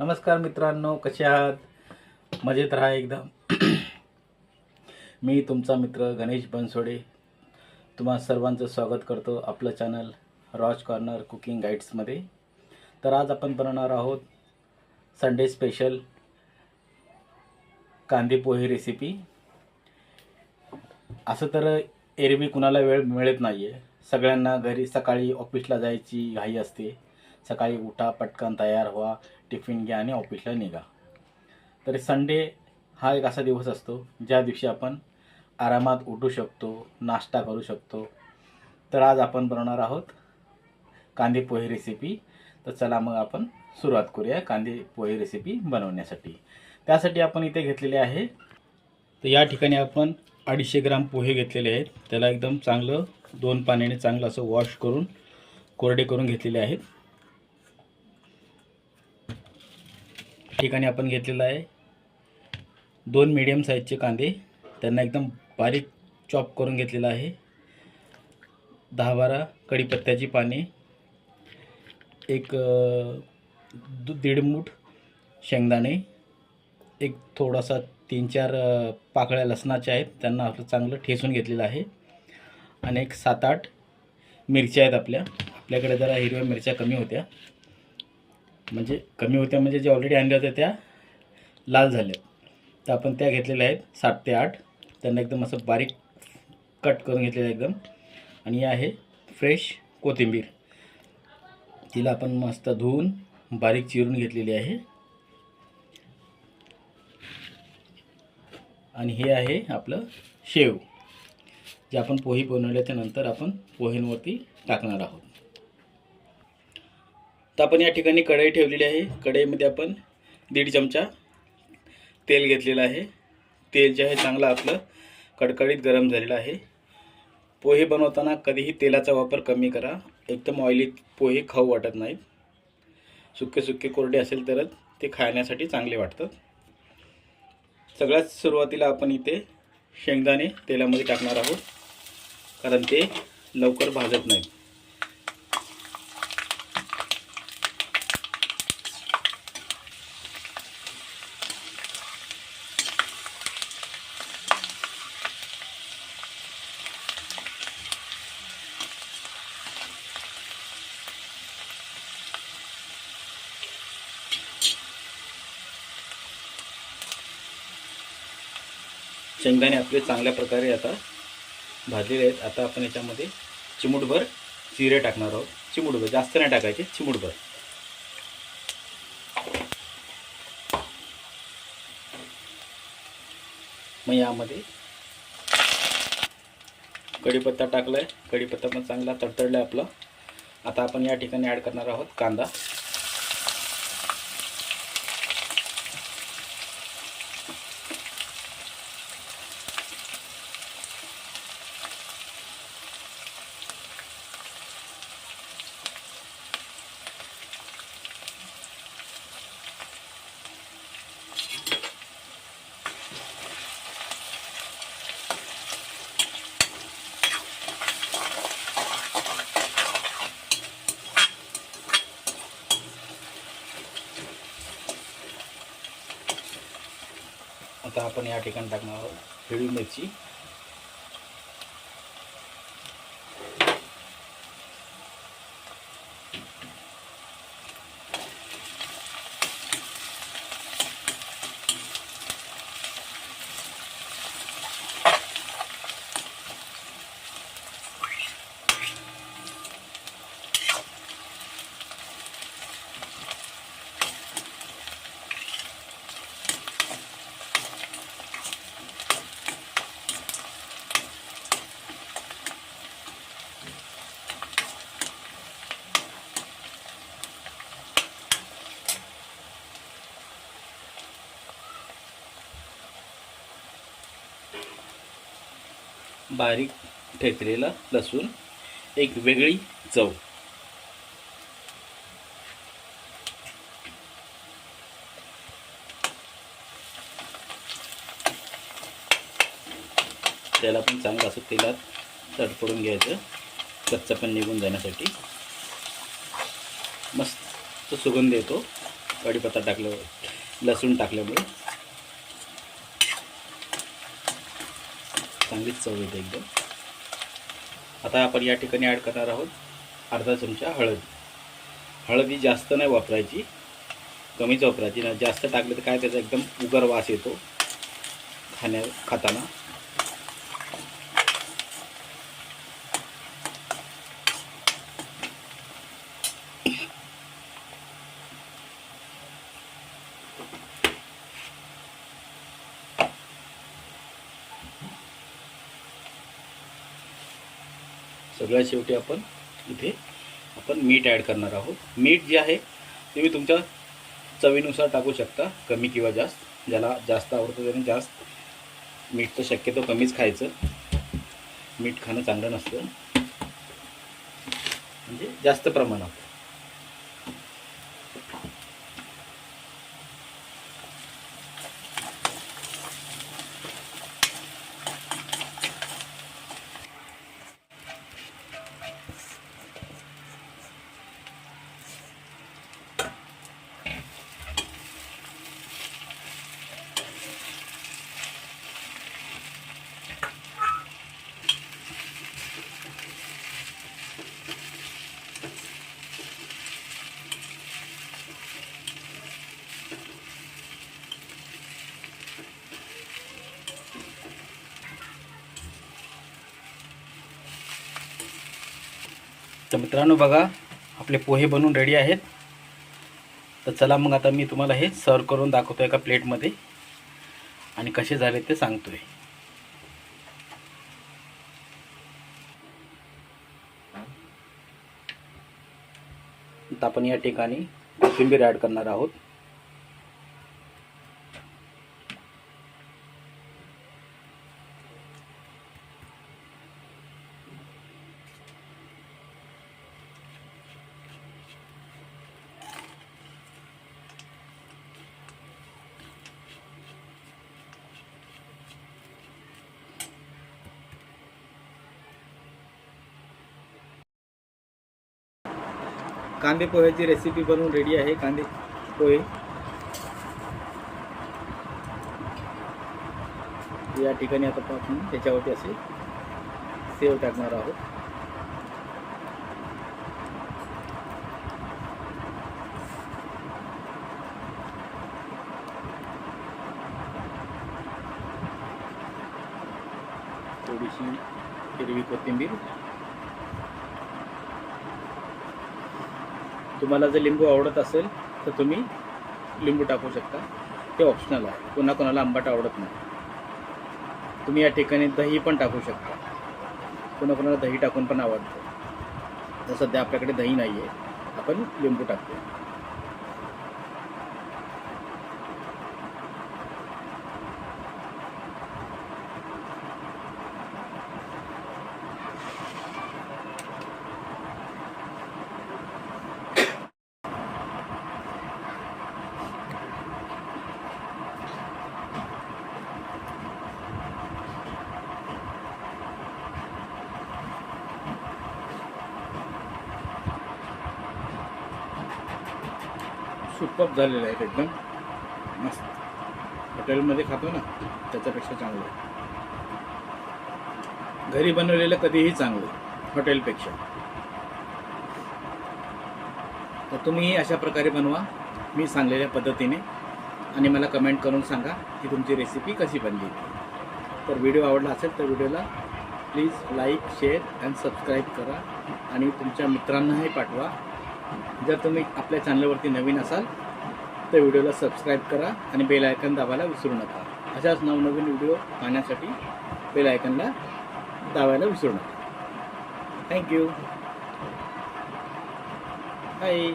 नमस्कार मित्रांनो कसे आहात? मजेत राहा एकदम. मी तुमचा मित्र गणेश बनसोडे. तुम्हा सर्वांचं स्वागत करतो आपलं चॅनल रॉज कॉर्नर कुकिंग गाईड्समध्ये तर आज आपण बनवणार आहोत संडे स्पेशल कांदे पोहे रेसिपी असं तर एरवी कुणाला वेळ मिळत नाही आहे सगळ्यांना घरी सकाळी ऑफिसला जायची घाई असते. सकाळी उठा पटकन तयार व्हा टिफिन घ्या आणि ऑफिसला निघा. तर संडे हा एक असा दिवस असतो ज्या दिवशी आपण आरामात उठू शकतो नाश्ता करू शकतो. तर आज आपण बनवणार आहोत कांदे पोहे रेसिपी तर चला मग आपण सुरुवात करूया कांदे पोहे रेसिपी बनवण्यासाठी. त्यासाठी आपण इथे घेतलेले आहे तर या ठिकाणी आपण अडीचशे ग्राम पोहे घेतलेले आहेत. त्याला एकदम चांगलं दोन पाण्याने चांगलं असं वॉश करून कोरडे करून घेतलेले आहेत. ठिकाणी आपण घेतलेलं आहे. दोन मीडियम साईजचे कांदे. त्यांना एकदम बारीक चॉप करून घेतलेलं आहे. दहा बारा कढीपत्त्याची पाने. एक दु दीड मूठ शेंगदाणे. एक थोडासा तीन चार पाकळ्या लसणाच्या आहेत. त्यांना आपलं चांगलं ठेसून घेतलेलं आहे. आणि एक सात आठ मिरच्या आहेत आपल्या. आपल्याकडे जरा हिरव्या मिरच्या कमी होत्या. म्हणजे कमी होत्या म्हणजे जे ऑलरेडी आणल्या होत्या त्या लाल झाल्या तर आपण त्या घेतलेल्या आहेत सात ते आठ. त्यांना एकदम असं बारीक कट करून घेतलेलं आहे एकदम. आणि ही आहे फ्रेश कोथिंबीर. तिला आपण मस्त धुवून बारीक चिरून घेतलेली आहे. आणि हे आहे आपलं शेव. जे आपण पोहे बनवल्याच्या नंतर आपण पोहेंवरती टाकणार आहोत. तर आपण या ठिकाणी कढई ठेवलेली आहे. कढईमध्ये आपण दीड चमचा तेल घेतलेलं आहे. तेल जे आहे चांगलं आपलं कडकडीत गरम झालेलं आहे. पोहे बनवताना कधीही तेलाचा वापर कमी करा. एकदम ऑइली पोहे खाऊ वाटत नाहीत. सुके सुके कोरडे असेल तरच ते खाण्यासाठी चांगले वाटतात. सगळ्यात सुरुवातीला आपण इथे शेंगदाणे तेलामध्ये टाकणार आहोत. कारण ते लवकर भाजत नाहीत. शेंगदाणे आपले चांगल्या प्रकारे आता भाजलेले आहेत. आता आपण याच्यामध्ये चिमूटभर जिरे टाकणार आहोत. चिमूटभर जास्त नाही टाकायचे चिमूटभर. मग यामध्ये कढीपत्ता टाकला आहे कढीपत्ता पण चांगला तडतडला आहे आपला. आता आपण या ठिकाणी ॲड करणार आहोत कांदा. आपण या ठिकाणी टाकणार आहोत. हिरवी मिरची. बारीक ठेचलेला लसूण एक वेगळी चव. त्याला पण चांगलं असं तेलात तडफडून घ्यायचं. कच्चा पण निघून जाण्यासाठी. मस्त सुगंध येतो. कढीपत्ता टाकल्यावर लसूण टाकल्यामुळे. चांगलीच चव येते एकदम. आता आपण या ठिकाणी ॲड करणार आहोत अर्धा चमचा हळद. हळदी जास्त नाही वापरायची कमीच वापरायची. ना जास्त टाकलं तर काय त्याचा एकदम उगर वास येतो खाण्या खाताना. सगळ्यात शेवटी आपण इथे आपण मीठ ॲड करणार आहोत. मीठ जे आहे तुम्ही तुमच्या चवीनुसार टाकू शकता कमी किंवा जास्त. ज्याला जास्त आवडतं त्याने जास्त. मीठ तर शक्यतो कमीच खायचं. मीठ खाणं चांगलं नसतं. म्हणजे जास्त प्रमाणात. तर मित्रांनो बघा आपले पोहे बनवून रेडी आहेत. तर चला मग आता मी तुम्हाला हे सर्व करून दाखवतो एका प्लेटमध्ये. आणि कसे झाले ते सांगतो आहे आपण या ठिकाणी कोथिंबीर ॲड करणार आहोत. कांदे पोह्याची रेसिपी बनवून रेडी आहे. कांदे पोहे. या ठिकाणी आता आपण त्याच्यावरती असे सेव टाकणार आहोत. थोडीशी हिरवी कोथिंबीर. तुम्हाला जर लिंबू आवडत असेल तर तुम्ही लिंबू टाकू शकता. ते ऑप्शनल आहे. कोणा कोणाला आंबट आवडत नाही. तुम्ही या ठिकाणी दही पण टाकू शकता. कोणा कोणाला दही टाकून पण आवडतं. तर सध्या आपल्याकडे दही नाही आहे आपण लिंबू टाकतो सुपअप झालेलं आहे एकदम. मस्त. हॉटेलमध्ये खातो ना त्याच्यापेक्षा चांगलं आहे. घरी बनवलेलं कधीही चांगलं हॉटेलपेक्षा तर तुम्ही अशा प्रकारे बनवा मी सांगलेल्या पद्धतीने. आणि मला कमेंट करून सांगा की तुमची रेसिपी कशी बनली. तर व्हिडिओ आवडला असेल तर व्हिडिओला please like share and subscribe करा. आणि तुमच्या मित्रांनाही पाठवा. जर तुम्ही आपल्या चॅनलवरती नवीन असाल तर व्हिडिओला सबस्क्राईब करा आणि बेल आयकन दाबायला विसरू नका. अशाच नवनवीन व्हिडिओ पाहण्यासाठी बेल आयकनला दाबायला विसरू नका. Thank you bye